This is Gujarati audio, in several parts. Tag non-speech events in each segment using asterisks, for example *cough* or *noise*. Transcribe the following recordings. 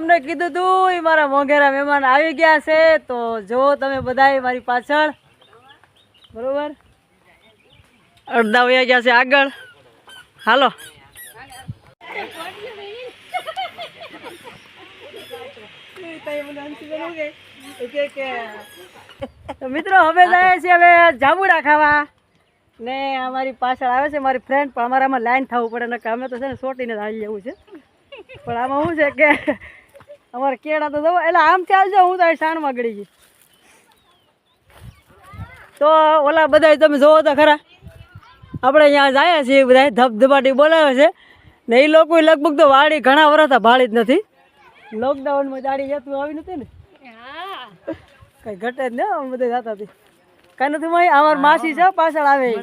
તમને કીધું તું એ મારા મોંઘેરા મહેમાન આવી ગયા છે. તો જો તમે બધાય મારી પાછળ. બરોબર? અડધા વયા ગયા છે આગળ. હાલો. મિત્રો હવે જાય છે હવે જાબુડા ખાવા. ને અમારી પાછળ આવે છે મારી ફ્રેન્ડ પણ અમારામાં લાઈન થવું પડે ને અમે તો છે ને સોટીને જ આવી જવું છે. પણ આમાં શું છે કે અમારે કેળા તો જવો એટલે આમ ચાલજો હું તો શાન ગળી ગઈ. તો ઓલા બધા તમે જોવો તો ખરા. આપણે અહીંયા જાય છીએ બધા ધબધબાટી બોલાવે છે. ને એ લોકો લગભગ તો વાડી ઘણા વર્ષ ભાળી જ નથી. લોકડાઉનમાં દાડી જતું આવી નથી ને? કઈ ઘટે જ ને બધે જતા હતી કઈ નથી અમાર માસી છે પાછળ આવે ઈ.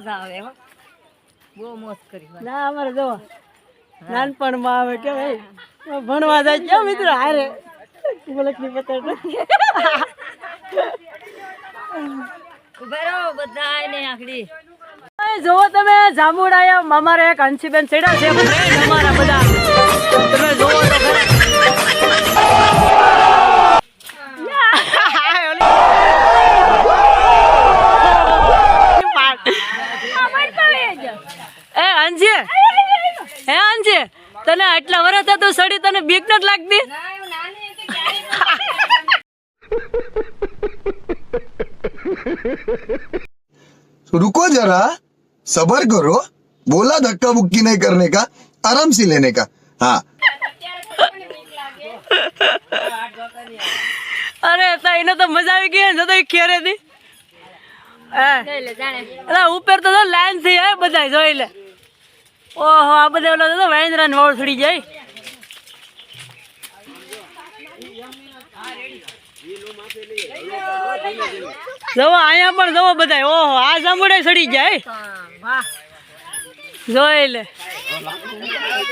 ના અમારે જોવા નાનપણમાં આવે કે ભાઈ? ભણવા જાય કે મિત્ર? હારે મલકની પતર જોવો તમે જાંબુડા અમારે એક હંસીબેન છેડા છે. અમારા બધા. તમે જોવો તો ખરા એ અંજી હે અંજી તને આટલા વર્ષ તું સડી તને બીક નથી લાગતી रुको जरा सबर करो बोला धक्का बुक्की नहीं करने का आराम से लेने का हाँ અરે તો એને તો મજા આવી ગઈ ને તો એ ખેરે થી અરે ઉપર તો લાઈન થી હે બધા જોઈ લે ઓહો, આ બધા ઓલા તો વાંદરા ને વાળ થડી જાય. જવો, અહીંયા પણ જવો બધા ઓહો, આ સાંભળે સડી જાય. જોઈ લે.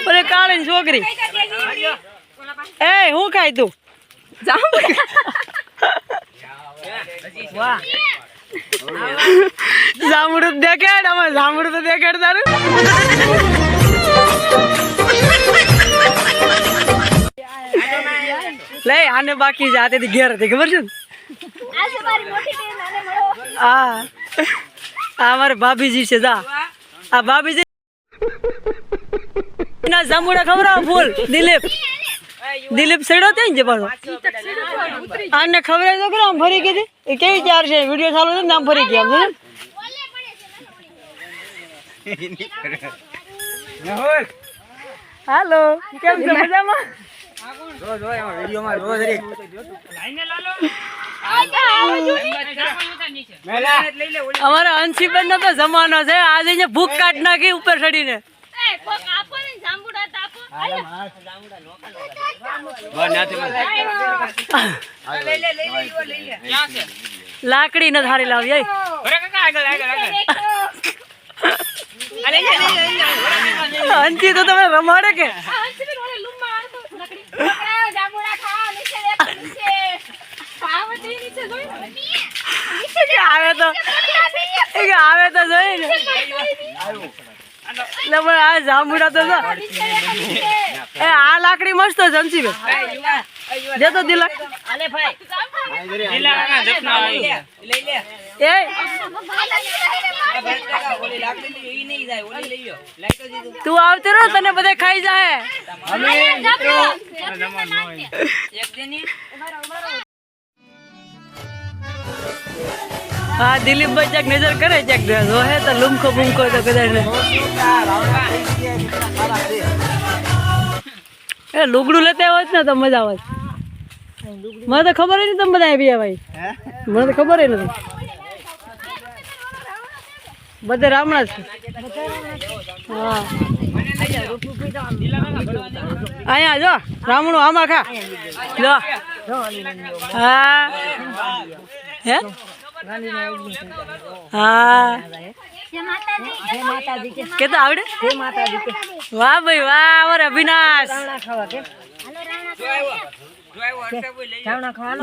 અરે કાળી છોકરી. એ, હું ખાય તું? જામડું દેખાડ આમાં જામડું તો દેખાડ તારું. લે આને બાકી છે આતે ઘેર હતી ખબર છે ને? હા આ અમારે ભાભીજી છે જા. આ ભાભીજી ના જામુડા ખબર ફૂલ? દિલીપ. દિલીપ સેડો ત્યાં ને પાછો. આને ખબર તો ખરા આમ ફરી કીધી એ કેવી ચાર છે? વીડિયો ચાલુ છે ને આમ ફરી ગયા આમ *laughs* હાલો, કેમ છો? મજામાં? અમારા અંશીબેન નો તો જમાનો છે. આજે અહીંયા ભૂખ કાઢ નાખી ઉપર ચડીને. લાકડી ન ધારી લાવી અંશી તો તમે રમાડે કે આવે તો એ કે આવે તો જોઈ ને પણ આ જાંબુડા તો એ આ લાકડી મસ્ત છે અંશીબેન દે તો દિલક એ તું આવતો રહો તને બધા ખાઈ જાય. હા દિલીપભાઈ ચેક નજર કરે ચેક હે તો લુમખો બુમખો તો કદાચ એ લુગડું લેતા હોત ને તો મજા આવે મને તો ખબર નહીં તમે બધા આવી ભાઈ. મને તો ખબર નથી બધે રામણા છે. હા. અહીંયા જો, રામણું આમાં ખા. જો હા. હે? હા. કે આવડે? વાહ ભાઈ, વાહ, અમારે અવિનાશ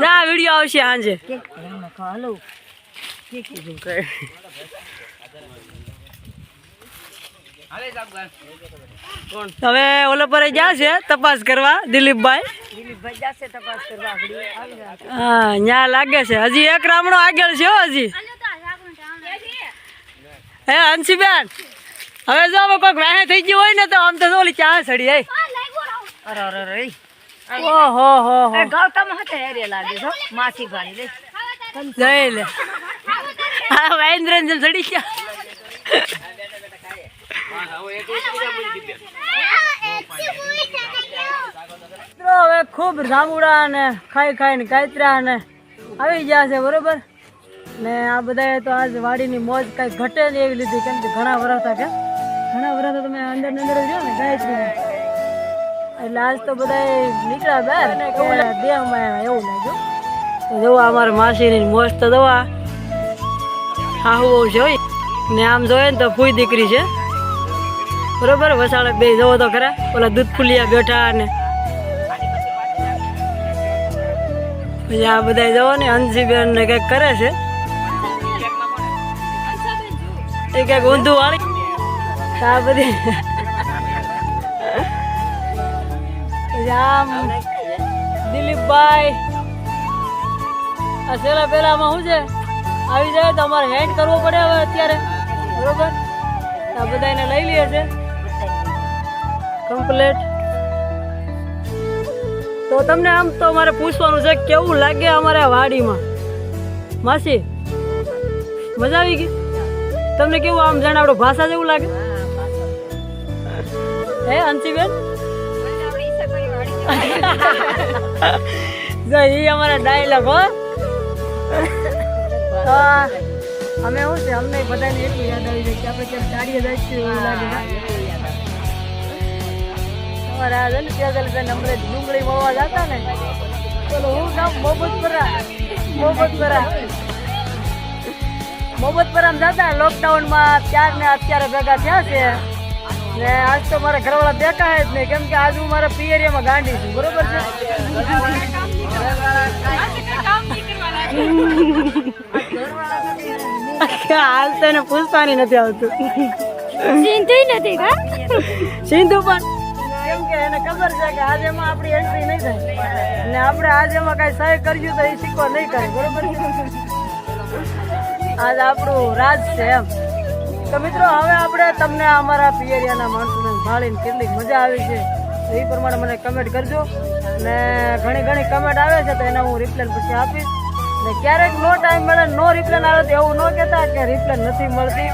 જા, વીડિયો આવશે સાંજે. હવે ઓલો પર છે? તપાસ કરવા દિલીપભાઈ? હા ન્યા લાગે છે. હજી એક રામણો આગળ છે હજી. હે હંસીબેન હવે જો હવે કોઈક વાહે થઈ ગયું હોય ને તો આમ તો ઓલી ચા સડી હે. અરે ઓહો હો હો. ગૌતમ હતા હેરે લાગે છો માસી ભાઈ લે. જઈ લે. હા વાઇન્દ્રન જેમ સડી ગયા. મિત્રો, હવે ખૂબ જાંબુડા ને ખાઈ ખાઈને કાતરા ને આવી ગયા છે, બરોબર? ને આ બધાએ તો આજ વાડીની મોજ કઈ ઘટે ને એવી લીધી, કેમ કે ઘણા હતા કે? ઘણા વરસ તમે અંદર અંદર જ ને ને, ગાયત્રી એટલે આજ તો બધા નીકળ્યા બહાર ને દેહમાં એવું લાગ્યું. તો જોવા, અમારા માસીની મોજ તો દવા હા હું છે હોય ને આમ જોઈએ ને તો ફૂઈ દીકરી છે. બરોબર? વસાડે બે જવો તો ખરા. ઓલા દૂધ ફૂલિયા બેઠા ને. પછી આ બધા જવો ને, હંસીબેન ને કંઈક કરે છે. એ કંઈક ઊંધું વાળી. આ બધી. આમ દિલીપભાઈ. આ છેલ્લા પહેલામાં શું છે? આવી જાય તો અમારે હેન્ડ કરવો પડે હવે અત્યારે. બરોબર? આ બધા એને લઈ લઈએ છે. કમ્પ્લેટ તો તમને આમ તો મારે પૂછવાનું છે કેવું લાગે અમારે વાડીમાં? માસી, મજા આવી ગઈ? તમને કેવું આમ જાણે આપણું ભાષા જેવું લાગે? હે, અંશીબેન? *laughs* એ અમારા ડાયલોગ હો. અમે શું છે અમને બધાને એટલું યાદ આવી જાય કે આપણે ક્યાંક ચાડીએ જઈશું એવું લાગે અમારે આ છે ને ત્યાં ચાલે અમને ડુંગળી મળવા જતા ને ચલો હું નામ મોહમ્મદપરા મોહમ્મદપરા મોહમ્મદપરામ જતા લોકડાઉનમાં ત્યાર ને અત્યારે ભેગા થયા છે. ને આજ તો મારા ઘરવાળા દેખાય જ નહીં કેમ કે આજ હું મારા પિયરિયામાં ગાંડી છું બરોબર છે. *laughs* હાલ તો એને પૂછવાની નથી આવતું. સિંધુ પણ કેમ કે એને ખબર છે કે આજે એમાં આપણી એન્ટ્રી નહીં થાય. અને આપણે આજે એમાં કઈ સહી કર્યું તો એ શીખવા નહીં કરે બરોબર આજ આપણું રાજ છે એમ. તો મિત્રો હવે આપણે તમને અમારા પિયરિયાના માણસોને ભાળીને કેટલી મજા આવી છે. તો એ પ્રમાણે મને કમેન્ટ કરજો. ને ઘણી ઘણી કમેન્ટ આવે છે તો એને હું રિપ્લાય પછી આપીશ. ને ક્યારેક નો ટાઈમ મળે, નો રિપ્લેન આવે તો એવું ન કહેતા કે રિપ્લેન નથી મળતી.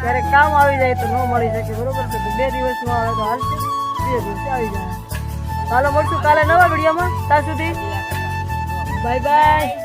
ક્યારેક કામ આવી જાય તો ન મળી શકે, બરોબર છે? બે દિવસમાં આવે તો હાલશે બે દિવસે આવી જાય. ચાલો મળશું કાલે નવા વિડીયોમાં. ત્યાં સુધી. Bye bye